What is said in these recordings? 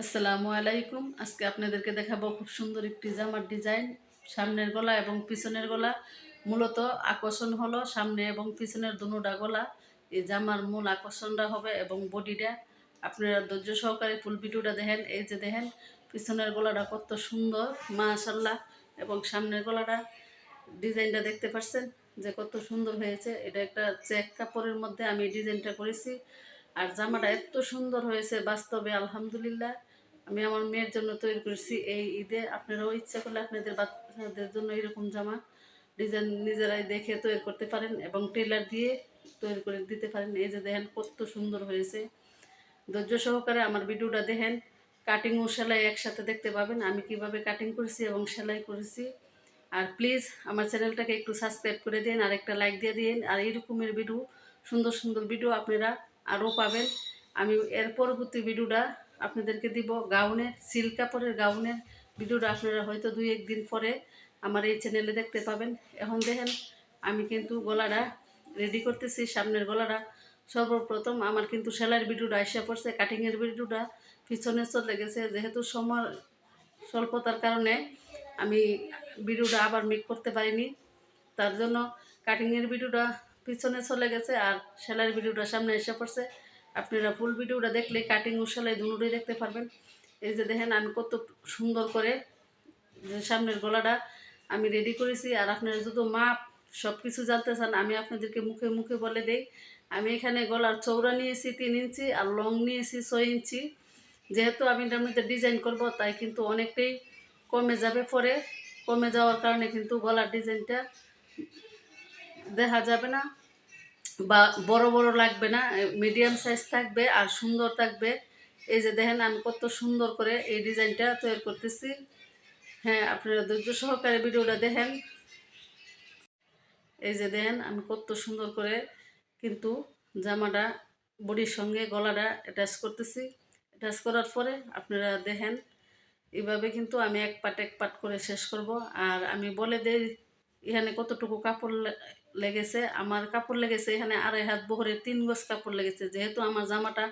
আসসালামু আলাইকুম। আজকে আপনাদেরকে দেখাবো খুব সুন্দর একটি জামার ডিজাইন, সামনের গলা এবং পিছনের গলা। মূলত আকর্ষণ হলো সামনে এবং পিছনের দুনোটা গলা। এই জামার মূল আকর্ষণটা হবে এবং বডিটা। আপনারা ধৈর্য সহকারে ফুল ভিডিওটা দেখেন, এই যে দেখেন, পিছনের গলাটা কত সুন্দর মাশাল্লাহ এবং সামনের গলাটা ডিজাইনটা দেখতে পাচ্ছেন যে কত সুন্দর হয়েছে। এটা একটা চেক কাপড়ের মধ্যে আমি ডিজাইনটা করেছি। আর জামাটা এত সুন্দর হয়েছে বাস্তবে, আলহামদুলিল্লাহ। আমি আমার মেয়ের জন্য তৈরি করেছি এই ঈদে। আপনারাও ইচ্ছা করলে আপনাদের বাচ্চাদের জন্য এরকম জামা ডিজাইন নিজেরাই দেখে তৈরি করতে পারেন এবং টেলার দিয়ে তৈরি করে দিতে পারেন। এই যে দেখেন কত সুন্দর হয়েছে। ধৈর্য সহকারে আমার ভিডিওটা দেখেন। কাটিং ও সেলাই একসাথে দেখতে পাবেন। আমি কীভাবে কাটিং করেছি এবং সেলাই করেছি। আর প্লিজ আমার চ্যানেলটাকে একটু সাবস্ক্রাইব করে দিন আর একটা লাইক দিয়ে দিন। আর এইরকমের ভিডিও সুন্দর সুন্দর ভিডিও আপনারা আরও পাবেন। আমি এর পরবর্তী ভিডিওটা আপনাদেরকে দিব গাউনের সিল্ক কাপড়ের গাউনের ভিডিওটা আপনারা হয়তো দুই একদিন পরে আমার এই চ্যানেলে দেখতে পাবেন। এখন দেখেন, আমি কিন্তু গলাটা রেডি করতেছি, সামনের গলাটা। সর্বপ্রথম আমার কিন্তু সেলাইয়ের ভিডিওটা এসে পড়ছে কাটিংয়ের ভিডিওটা পিছনে চলে গেছে। যেহেতু সময় স্বল্পতার কারণে আমি ভিডিওটা আবার মেক করতে পারিনি, তার জন্য কাটিংয়ের ভিডিওটা পিছনে চলে গেছে আর সেলাইয়ের ভিডিওটা সামনে এসে পড়ছে। আপনারা ফুল ভিডিওটা দেখলে কাটিং সেলাই দুটোই দেখতে পারবেন। এই যে দেখেন, আমি কত সুন্দর করে সামনের গলাটা আমি রেডি করেছি, আর আপনারা যদি মাপ সব কিছু জানতে চান, আমি আপনাদেরকে মুখে মুখে বলে দেই, আমি এখানে গলার চৌড়া নিয়েছি তিন ইঞ্চি আর লং নিয়েছি ছয় ইঞ্চি। যেহেতু আমি এটার মধ্যে ডিজাইন করব, তাই কিন্তু অনেকটাই কমে যাবে পরে। কমে যাওয়ার কারণে কিন্তু গলার ডিজাইনটা দেখা যাবে না। বা বড় বড় লাগবে না মিডিয়াম সাইজ থাকবে আর সুন্দর থাকবে। এই যে দেখেন আমি কত সুন্দর করে এই ডিজাইনটা তৈরি করতেছি। হ্যাঁ আপনারা ধৈর্য সহকারে ভিডিওটা দেখেন। এই যে দেখেন আমি কত সুন্দর করে কিন্তু জামাটা, বডির সঙ্গে গলাটা অ্যাটাচ করতেছি। অ্যাটাচ করার পরে আপনারা দেখেন, এভাবে কিন্তু আমি এক পাট এক পাট করে শেষ করব। আর আমি বলে দেই, এখানে কতটুকু কাপড় লেগেছে, আমার কাপড় লেগেছে এখানে আড়াই হাত বহরে তিন গজ কাপড় লেগেছে। যেহেতু আমার জামাটা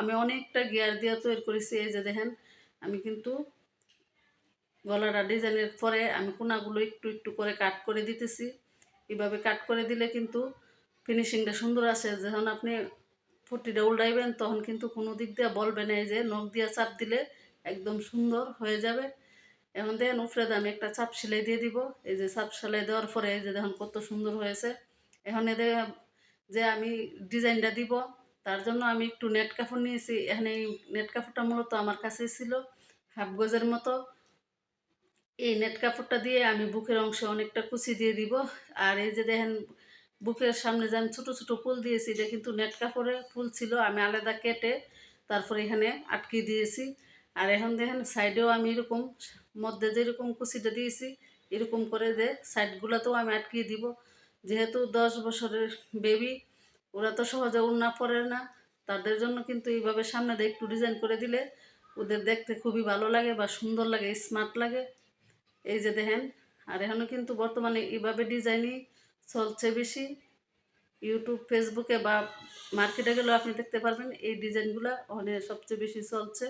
আমি অনেকটা গিয়ার দিয়ে তৈরি করেছি, এই যে দেখেন, আমি কিন্তু গলাটা ডিজাইনের পরে আমি কোনাগুলো একটু একটু করে কাট করে দিতেছি। এভাবে কাট করে দিলে কিন্তু ফিনিশিংটা সুন্দর আসে। যখন আপনি ফুটিটা উল্টাইবেন, তখন কিন্তু কোনো দিক দিয়ে বলবে না, এই যে নখ দিয়ে চাপ দিলে একদম সুন্দর হয়ে যাবে। এখন দেখেন উপরে আমি একটা চাপ সেলাই দিয়ে দিব। এই যে চাপ সেলাই দেওয়ার পরে এই যে দেখুন কত সুন্দর হয়েছে। এখন এদের যে আমি ডিজাইনটা দিব, তার জন্য আমি একটু নেট কাপড় নিয়েছি। এখানে নেট কাপড়টা মূলত আমার কাছে ছিল, হাফ গজের মতো। এই নেট কাপড়টা দিয়ে আমি বুকের অংশে অনেকটা কুচি দিয়ে দিব। আর এই যে দেখেন বুকের সামনে যে আমি ছোটো ছোটো ফুল দিয়েছি, এটা কিন্তু নেট কাপড়ে ফুল ছিল। আমি আলাদা কেটে তারপরে এখানে আটকে দিয়েছি। আর এখন দেখেন সাইডেও আমি এরকম, মধ্যে যেরকম কুচিটা দিয়েছি, এরকম করে দে সাইডগুলোতেও আমি আটকিয়ে দিব। যেহেতু দশ বছরের বেবি ওরা তো সহজে উন্না পড়ে না। তাদের জন্য কিন্তু এইভাবে সামনে দিয়ে একটু ডিজাইন করে দিলে ওদের দেখতে খুবই ভালো লাগে বা সুন্দর লাগে স্মার্ট লাগে। এই যে দেখেন, আর এখনও কিন্তু বর্তমানে এইভাবে ডিজাইনই চলছে বেশি। ইউটিউব ফেসবুকে বা মার্কেটে গেলেও আপনি দেখতে পারবেন এই ডিজাইনগুলো ওখানে সবচেয়ে বেশি চলছে।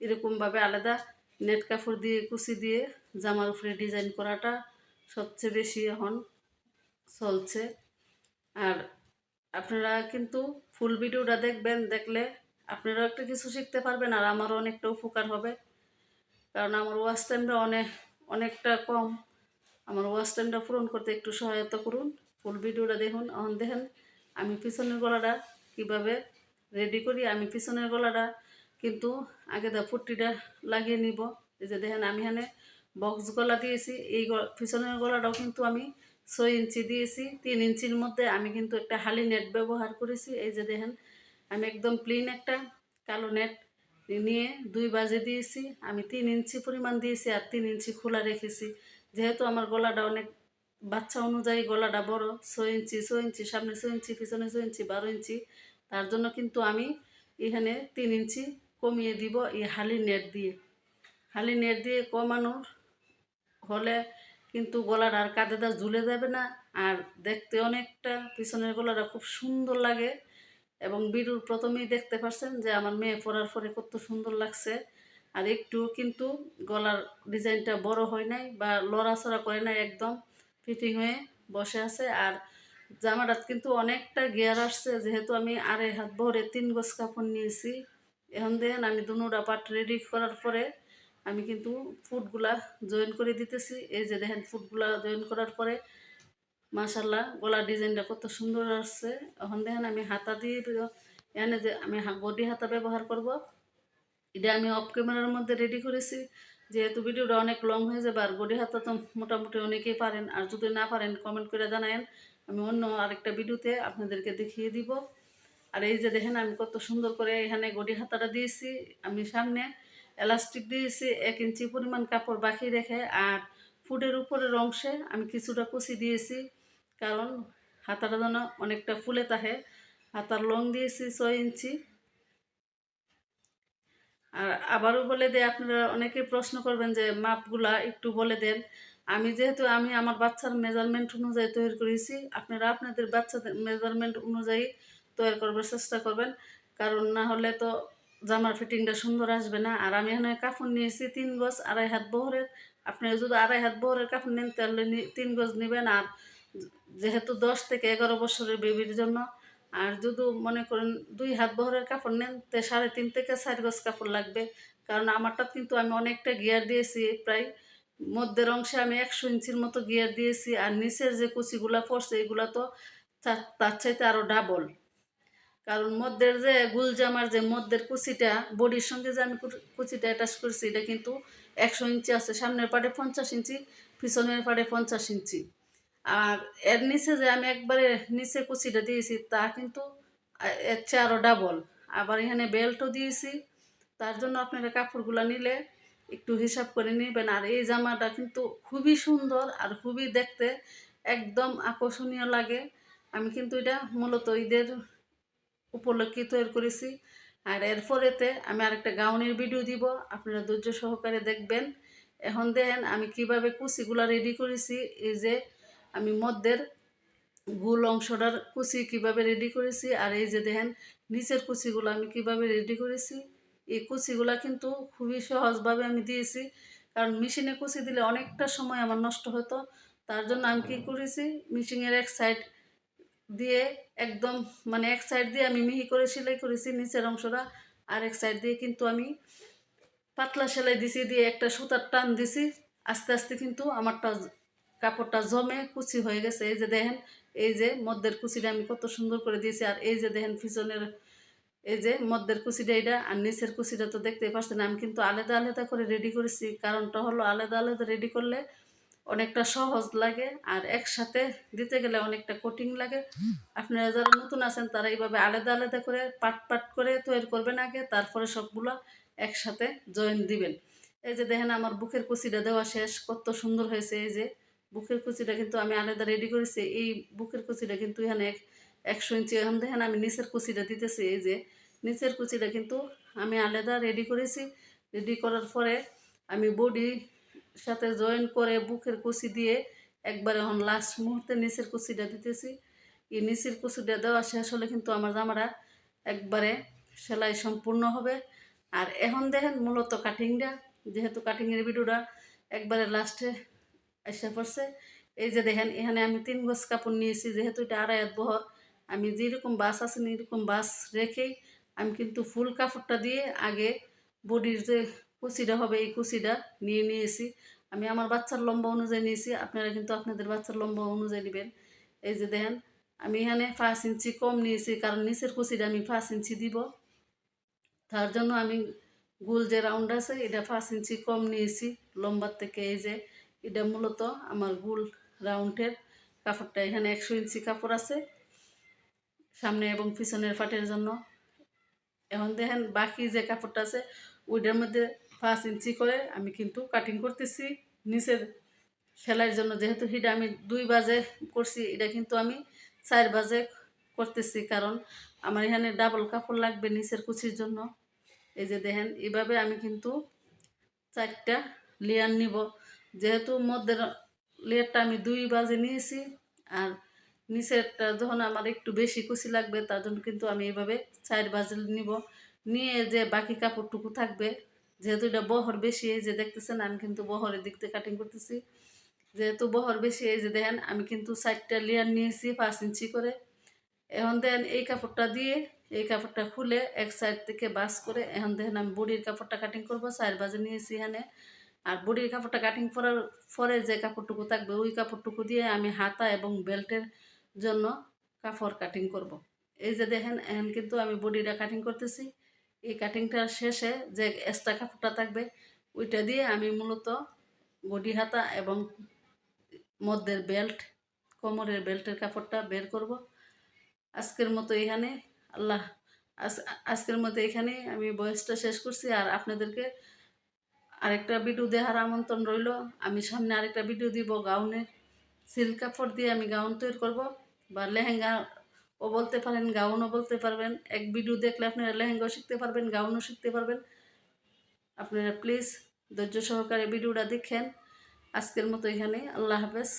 এরকমভাবে আলাদা নেট কাপড় দিয়ে, কুচি দিয়ে জামার উপরে ডিজাইন করাটা সবচেয়ে বেশি এখন চলছে। আর আপনারা কিন্তু ফুল ভিডিওটা দেখবেন, দেখলে আপনারাও একটা কিছু শিখতে পারবেন আর আমারও অনেকটা উপকার হবে। কারণ আমার ওয়াচ টাইমটা অনেক অনেকটা কম। আমার ওয়াচ টাইমটা পূরণ করতে একটু সহায়তা করুন। ফুল ভিডিওটা দেখুন, এখন দেখেন আমি পিছনের গলাটা কীভাবে রেডি করি, আমি পিছনের গলাটা কিন্তু আগে দা ফুটটিটা লাগিয়ে নিব। এই যে দেখেন আমি এখানে বক্স গলা দিয়েছি। এই পিছনের গলাটাও কিন্তু আমি ছয় ইঞ্চি দিয়েছি। তিন ইঞ্চির মধ্যে আমি কিন্তু একটা হালি নেট ব্যবহার করেছি। এই যে দেখেন, আমি একদম প্লেন একটা কালো নেট নিয়ে দুই বাজে দিয়েছি। আমি তিন ইঞ্চি পরিমাণ দিয়েছি আর তিন ইঞ্চি খোলা রেখেছি। যেহেতু আমার গলাটা অনেক বাচ্চা অনুযায়ী গলাটা বড়, ছয় ইঞ্চি ছয় ইঞ্চি, সামনে ছয় ইঞ্চি, পিছনে ছয় ইঞ্চি, বারো ইঞ্চি, তার জন্য কিন্তু আমি এখানে তিন ইঞ্চি কমিয়ে দিব এই হালি নেট দিয়ে। হালি নেট দিয়ে কমানোর হলে কিন্তু গলার আর কাঁধেটা ঝুলে যাবে না আর দেখতে অনেকটা পিছনের গলাটা খুব সুন্দর লাগে এবং ভিডিওর প্রথমেই দেখতে পাচ্ছেন যে আমার মেয়ে পরার পরে কত সুন্দর লাগছে। আর একটু কিন্তু গলার ডিজাইনটা বড় হয় নাই বা লড়াচড়া করে নাই একদম, ফিটিং হয়ে বসে আছে। আর জামাটা কিন্তু অনেকটা গিয়ার আসছে, যেহেতু আমি আড়াই হাত ভরে তিন গোছ কাপড় নিয়েছি। এখন দেখেন আমি দুনোটা পাট রেডি করার পরে আমি কিন্তু ফুটগুলা জয়েন করে দিতেছি। এই যে দেখেন ফুটগুলা জয়েন করার পরে মাশাল্লাহ গলার ডিজাইনটা কত সুন্দর আসছে। এখন দেখেন আমি হাতা দিয়ে এখানে যে আমি বডি হাতা ব্যবহার করব। এটা আমি অফ ক্যামেরার মধ্যে রেডি করেছি। যেহেতু ভিডিওটা অনেক লং হয়ে যাবে আর গড়ি হাতা তো মোটামুটি অনেকেই পারেন। আর যদি না পারেন কমেন্ট করে জানায়েন। আমি অন্য আরেকটা ভিডিওতে আপনাদেরকে দেখিয়ে দিব। আর এই যে দেখেন আমি কত সুন্দর করে এখানে গডি হাতাটা দিয়েছি, আমি সামনে এলাস্টিক দিয়েছি, এক ইঞ্চি পরিমাণ কাপড় বাকি রেখে আর ফুডের উপরের অংশে আমি কিছুটা কুচি দিয়েছি, কারণ হাতাটা যেন অনেকটা ফুলে থাকে। হাতার লং দিয়েছি ছয় ইঞ্চি। আর আবারও বলে দেয় আপনারা অনেকে প্রশ্ন করবেন যে, মাপগুলা একটু বলে দেন। আমি যেহেতু আমি আমার বাচ্চার মেজারমেন্ট অনুযায়ী তৈরি করেছি, আপনারা আপনাদের বাচ্চাদের মেজারমেন্ট অনুযায়ী তৈরি করবার চেষ্টা করবেন। কারণ না হলে তো জামার ফিটিংটা সুন্দর আসবে না। আর আমি এখানে কাপড় নিয়েছি তিন গজ আড়াই হাত বহরের। আপনি যদি আড়াই হাত বহরের কাপড় নেন, তাহলে তিন গজ নেবেন। আর যেহেতু দশ থেকে এগারো বছরের বেবির জন্য, আর যদি মনে করেন দুই হাত বহরের কাপড় নেন, তো সাড়ে তিন থেকে চার গজ কাপড় লাগবে। কারণ আমারটা কিন্তু আমি অনেকটা গিয়ার দিয়েছি প্রায়। মধ্যের অংশে আমি একশো ইঞ্চির মতো গিয়ার দিয়েছি। আর নিচের যে কুচিগুলা পড়ছে, এগুলা তো তার চাইতে আরও ডাবল কারণ মধ্যের যে গুলজামার যে মধ্যের কুচিটা, বডির সঙ্গে যে আমি কুচিটা অ্যাটাচ করছি, এটা কিন্তু একশো ইঞ্চি আছে। সামনের পাটে পঞ্চাশ ইঞ্চি, পিছনের পাটে পঞ্চাশ ইঞ্চি। আর এর নিচে যে আমি একবারে নিচে কুচিটা দিয়েছি, তা কিন্তু এর চেয়ে আরও ডাবল আবার এখানে বেল্টও দিয়েছি। তার জন্য আপনারা কাপড়গুলো নিলে একটু হিসাব করে নেবেন। আর এই জামাটা কিন্তু খুবই সুন্দর আর খুবই দেখতে একদম আকর্ষণীয় লাগে। আমি কিন্তু এটা মূলত ঈদের উপলক্ষে তৈরি করেছি। আর এরপরেতে আমি আরেকটা গাউনের ভিডিও দিব, আপনারা ধৈর্য সহকারে দেখবেন। এখন দেখেন আমি কীভাবে কুচিগুলো রেডি করেছি। এই যে আমি মধ্যের গুল অংশটার কুচি কীভাবে রেডি করেছি, আর এই যে দেখেন নিচের কুচিগুলো আমি কীভাবে রেডি করেছি। এই কুচিগুলো কিন্তু খুবই সহজভাবে আমি দিয়েছি, কারণ মেশিনে কুচি দিলে অনেকটা সময় আমার নষ্ট হতো। তার জন্য আমি কী করেছি, মেশিনের এক সাইড দিয়ে একদম মানে এক সাইড দিয়ে আমি মিহি করে সেলাই করেছি নিচের অংশটা, আর এক সাইড দিয়ে কিন্তু আমি পাতলা সেলাই দিছি, দিয়ে একটা সুতার টান দিছি। আস্তে আস্তে কিন্তু আমারটা কাপড়টা জমে কুচি হয়ে গেছে। এই যে দেখেন, এই যে মধ্যের কুচিটা আমি কত সুন্দর করে দিয়েছি, আর এই যে দেখেন পিছনের, এই যে মধ্যের কুচিটা এটা আর নিচের কুচিটা তো দেখতেই পাচ্ছেন আমি কিন্তু আলাদা আলাদা করে রেডি করেছি। কারণটা হলো আলাদা আলাদা রেডি করলে অনেকটা সহজ লাগে, আর একসাথে দিতে গেলে অনেকটা কঠিন লাগে। আপনারা যারা নতুন আছেন, তারা এইভাবে আলাদা আলাদা করে পাট পাট করে তৈরি করবেন আগে, তারপরে সবগুলো একসাথে জয়েন দিবেন। এই যে দেখেন, আমার বুকের কুচিটা দেওয়া শেষ, কত সুন্দর হয়েছে এই যে। বুকের কুচিটা কিন্তু আমি আলাদা রেডি করেছি, এই বুকের কুচিটা কিন্তু এখানে একশো ইঞ্চি, এখন দেখেন আমি নিচের কুচিটা দিতেছি, এই যে নিচের কুচিটা কিন্তু আমি আলাদা রেডি করেছি। রেডি করার পরে আমি বডি সাথে জয়েন করে বুকের কুচি দিয়ে একবারে এখন লাস্ট মুহূর্তে নিচের কুচিটা দিতেছি। এই নিচের কুচিটা দেওয়া শেষ হলে কিন্তু আমার জামাটা একবারে সেলাই সম্পূর্ণ হবে। আর এখন দেখেন মূলত কাটিংটা যেহেতু কাটিংয়ের ভিডিওটা একবারে লাস্টে এসে পড়ছে। এই যে দেখেন, এখানে আমি তিন গজ কাপড় নিয়েছি, যেহেতু এটা আড়াই বহর, আমি যেরকম বাস আছে এরকম বাস রেখেই আমি কিন্তু ফুল কাপড়টা দিয়ে আগে বডির যে কুচিটা হবে, এই কুচিটা নিয়ে নিয়েছি। আমি আমার বাচ্চার লম্বা অনুযায়ী নিয়েছি, আপনারা কিন্তু আপনাদের বাচ্চার লম্বা অনুযায়ী নেবেন। এই যে দেখেন, আমি এখানে পাঁচ ইঞ্চি কম নিয়েছি, কারণ নিচের কুচিটা আমি পাঁচ ইঞ্চি দিব। তার জন্য আমি গোল যে রাউন্ড আছে, এটা পাঁচ ইঞ্চি কম নিয়েছি, লম্বার থেকে এই যে, এটা মূলত আমার গোল রাউন্ডের কাপড়টা। এখানে একশো ইঞ্চি কাপড় আছে, সামনে এবং পিছনের ফাটের জন্য। এখন দেখেন বাকি যে কাপড়টা আছে, ওইটার মধ্যে পাঁচ ইঞ্চি করে আমি কিন্তু কাটিং করতেছি। নিচের সেলাইয়ের জন্য যেহেতু হিটা আমি দুই বাজে করছি, এটা কিন্তু আমি চার বাজে করতেছি কারণ আমার এখানে ডাবল কাপড় লাগবে নিচের কুচির জন্য। এই যে দেখেন, এভাবে আমি কিন্তু চারটা লেয়ার নিব। যেহেতু মধ্যের লেয়ারটা আমি দুই বাজে নিয়েছি আর নিচেরটা যখন আমার একটু বেশি কুচি লাগবে, তার জন্য কিন্তু আমি এভাবে চার বাজে নিব। নিয়ে যে বাকি কাপড়টুকু থাকবে যেহেতু এটা বহর বেশি, এই যে দেখতেছেন, আমি কিন্তু বহরের দিক থেকে কাটিং করতেছি। যেহেতু বহর বেশি, এই যে দেখেন, আমি কিন্তু চারটা লেয়ার নিয়েছি পাঁচ ইঞ্চি করে। এখন দেন এই কাপড়টা দিয়ে এই কাপড়টা খুলে এক সাইড থেকে বাস করে, এখন দেখেন, আমি বডির কাপড়টা কাটিং করব, চার বাজে নিয়েছি এখানে। আর বডির কাপড়টা কাটিং করার পরে যে কাপড়টুকু থাকবে, ওই কাপড়টুকু দিয়ে আমি হাতা এবং বেল্টের জন্য কাপড় কাটিং করব। এই যে দেখেন, এখন কিন্তু আমি বডিটা কাটিং করতেছি। এই কাটিংটার শেষে যে এক্সট্রা কাপড়টা থাকবে, ওইটা দিয়ে আমি মূলত বডি হাতা এবং মধ্যের বেল্ট কোমরের বেল্টের কাপড়টা বের করব। আজকের মতো এখানে, আল্লাহ, আজ- আজকের মতো এখানে আমি বয়সটা শেষ করছি। আর আপনাদেরকে আরেকটা ভিডিও দেখার আমন্ত্রণ রইল। আমি সামনে আরেকটা ভিডিও দিব গাউনের সিল্ক কাপড় দিয়ে আমি গাউন তৈরি করব বা লেহেঙ্গা ও বলতে পারেন, গাউনও বলতে পারবেন। এক ভিডিও দেখলে আপনারা লেহেঙ্গাও শিখতে পারবেন, গাউনও শিখতে পারবেন। আপনারা প্লিজ ধৈর্য সহকারে ভিডিওটা দেখেন। আজকের মতো এখানে আল্লাহ হাফেজ।